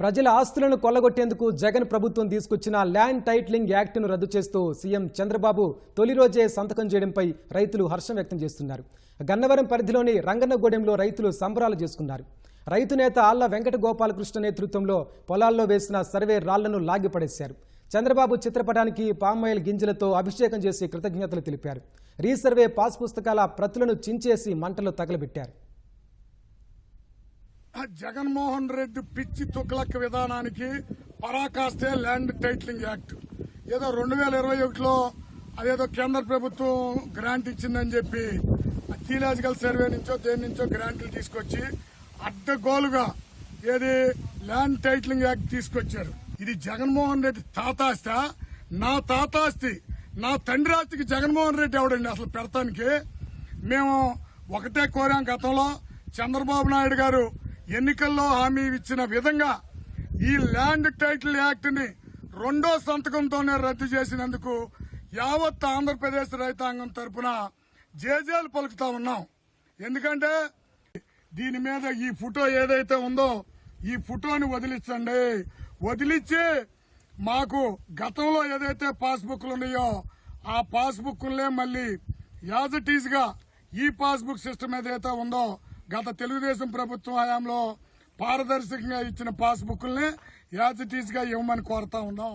ప్రజల ఆస్తులను కొల్లగొట్టేందుకు జగన్ ప్రభుత్వం తీసుకొచ్చిన ల్యాండ్ టైట్లింగ్ యాక్ట్ను రద్దు చేస్తూ సీఎం చంద్రబాబు తొలి రోజే సంతకం చేయడంపై రైతులు హర్షం వ్యక్తం చేస్తున్నారు. గన్నవరం పరిధిలోని రంగన్నగూడెంలో రైతులు సంబరాలు చేసుకున్నారు. రైతు నేత ఆళ్ళ వెంకట గోపాలకృష్ణ నేతృత్వంలో పొలాల్లో వేసిన సర్వే రాళ్ళను లాగిపడేశారు. చంద్రబాబు చిత్రపటానికి పామాయిల్ గింజలతో అభిషేకం చేసి కృతజ్ఞతలు తెలిపారు. రీసర్వే పాస్ పుస్తకాల ప్రతులను చించేసి మంటలు తగలబెట్టారు. ఆ జగన్మోహన్ రెడ్డి పిచ్చి తుక్లక్ విధానానికి పరాకాస్తే ల్యాండ్ టైటిలింగ్ యాక్ట్. ఏదో రెండు వేల ఇరవై ఒకటిలో అదేదో కేంద్ర ప్రభుత్వం గ్రాంట్ ఇచ్చిందని చెప్పి థియలాజికల్ సర్వే నుంచో దేని నుంచో గ్రాంట్లు తీసుకొచ్చి అడ్డగోలుగా ఏది ల్యాండ్ టైటిలింగ్ యాక్ట్ తీసుకొచ్చారు. ఇది జగన్మోహన్ రెడ్డి తాతాస్త. నా తాతాస్తి నా తండ్రి ఆస్తికి జగన్మోహన్ రెడ్డి ఎవడండి అసలు పెడతానికి? మేము ఒకటే కోరాం గతంలో చంద్రబాబు నాయుడు గారు ఎన్నికల్లో హామీ ఇచ్చిన విధంగా ఈ ల్యాండ్ టైటిల్ యాక్ట్ని రెండో సంతకంతోనే రద్దు చేసినందుకు యావత్ ఆంధ్రప్రదేశ్ రైతాంగం తరపున జేజేలు పలుకుతా ఉన్నాం. ఎందుకంటే దీని మీద ఈ ఫోటో ఏదైతే ఉందో ఈ ఫోటోని వదిలించండి. వదిలిచ్చి మాకు గతంలో ఏదైతే పాస్బుక్లు ఉన్నాయో ఆ పాస్బుక్లే మళ్ళీ యాజ్ ఇట్ ఈజ్గా ఈ పాస్బుక్ సిస్టమ్ ఏదైతే ఉందో గత తెలుగుదేశం ప్రభుత్వం హయాంలో పారదర్శకంగా ఇచ్చిన పాస్బుక్లనే యాజ్ ఇట్ ఈజ్గా ఇవ్వమని కోరుతా ఉన్నాం.